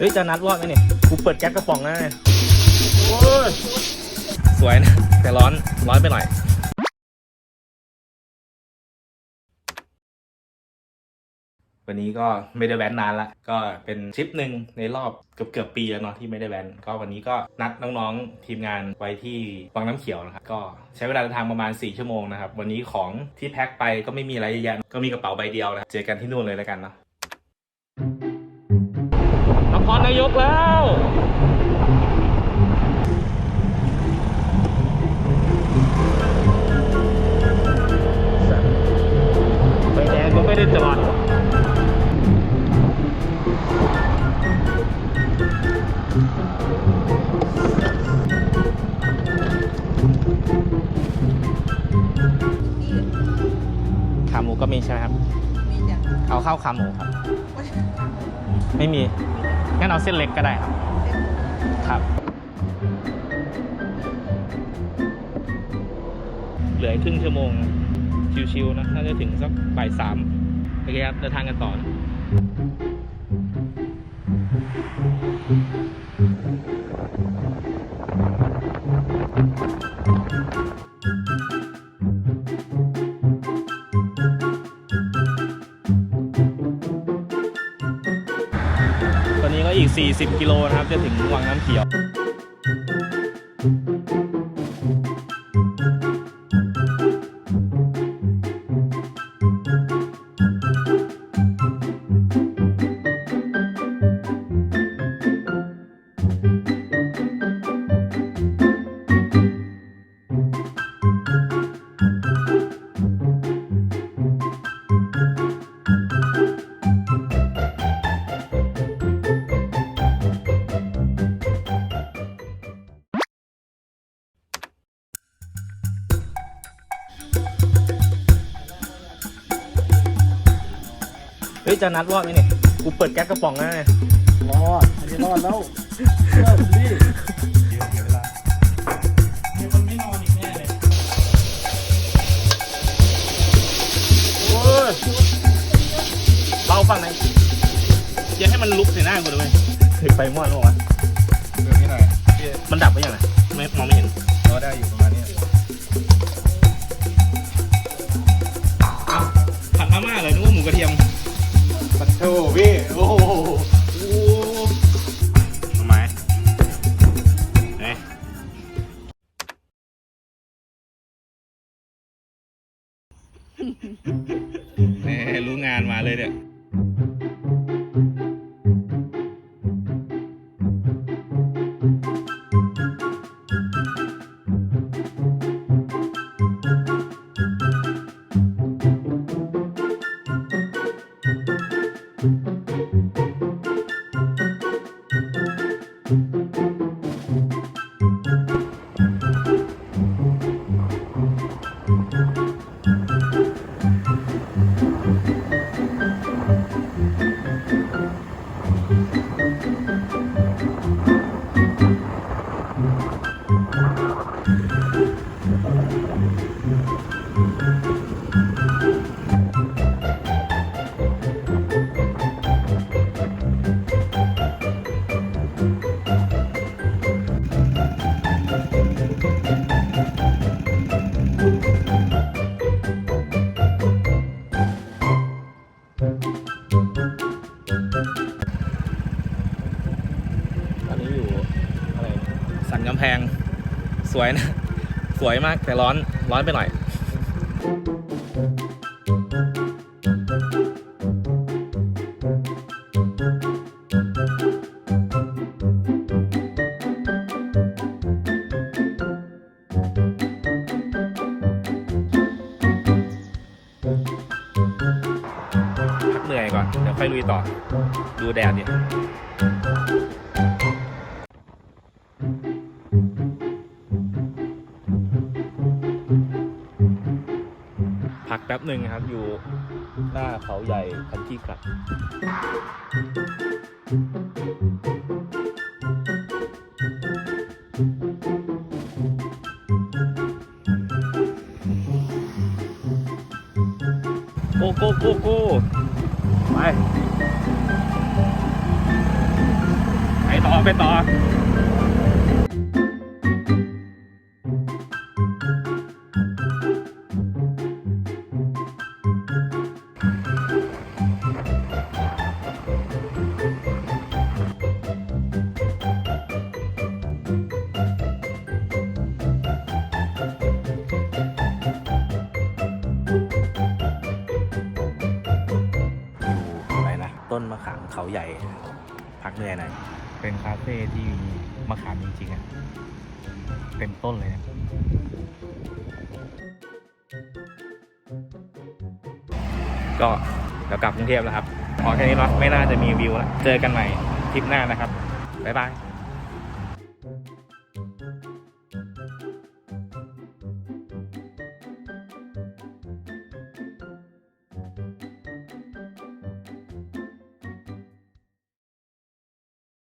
เฮ้ยจะนัดรอดไหมเนี่ยกูเปิดแก๊สกระป๋องแล้วเนี่ยโอ้ยสวยนะ แต่ร้อนร้อนไปหน่อยวันนี้ก็ไม่ได้แว้นนานละก็เป็นทริปหนึ่งในรอบเกือบเกือบๆปีแล้วเนาะที่ไม่ได้แว้นก็วันนี้ก็นัดน้องๆทีมงานไว้ที่วังน้ำเขียวนะครับก็ใช้เวลาเดินทางประมาณ 4 ชั่วโมงนะครับ วันนี้ของที่แพ็คไปก็ไม่มีอะไรเยอะแยะก็มีกระเป๋าใบเดียวนะเจอกันที่นู่นเลยแล้วกันเนาะ นครนายกแล้วไฟแดงก็ไม่ได้จอดขาหมูก็มีใช่ไหมครับมีจ้ะเอาข้าวขาหมูครับ ไม่มี งั้นเอาเส้นเล็กก็ได้ครับครับเหลือครึ่งชั่วโมงชิวๆนะน่าจะถึงสักบ่ายสามโอเคครับเดินทางกันต่อนะ 40 กิโลนะครับ จะถึงวังน้ำเขียว ฮ้ยจะนัดรอดไหมเนี่ย กูเปิดแก๊สกระป๋องแล้วเนี่ยรอดอันนี้รอดแล้วเชื่อผมดิเดี๋ยวเดี๋ยวเวลามีคนไม่นอนอีกแน่เลย โอ้ยเบาฝั่งไหนอย่าให้มันลุกใส่หน้ากูเลยเคยไฟมอดหรอวะเรื่องนี้หน่อยพี่มันดับไปยังไงไม่มองไม่เห็น แม่รู้งานมาเลยเนี่ย วยนะ สวยมากแต่ร้อนร้อนไปหน่อยพักเหนื่อยก่อน เดี๋ยวค่อยลุยต่อ ดูแดดดิ ป๊บหนึ่งครับ อยู่หน้าเขาใหญ่คันที่กลับโกโกโกโกไปต่อ ไปต่อ ต้นมะขามเขาใหญ่ พักเหนื่อยหน่อยเป็นคาเฟ่ที่มีมะขามจริงๆอะเต็มต้นเลยนะก็เดี๋ยวกลับกรุงเทพแล้วครับ พอแค่นี้เนาะไม่น่าจะมีวิวแล้วเจอกันใหม่ทริปหน้านะครับ บ๊ายบาย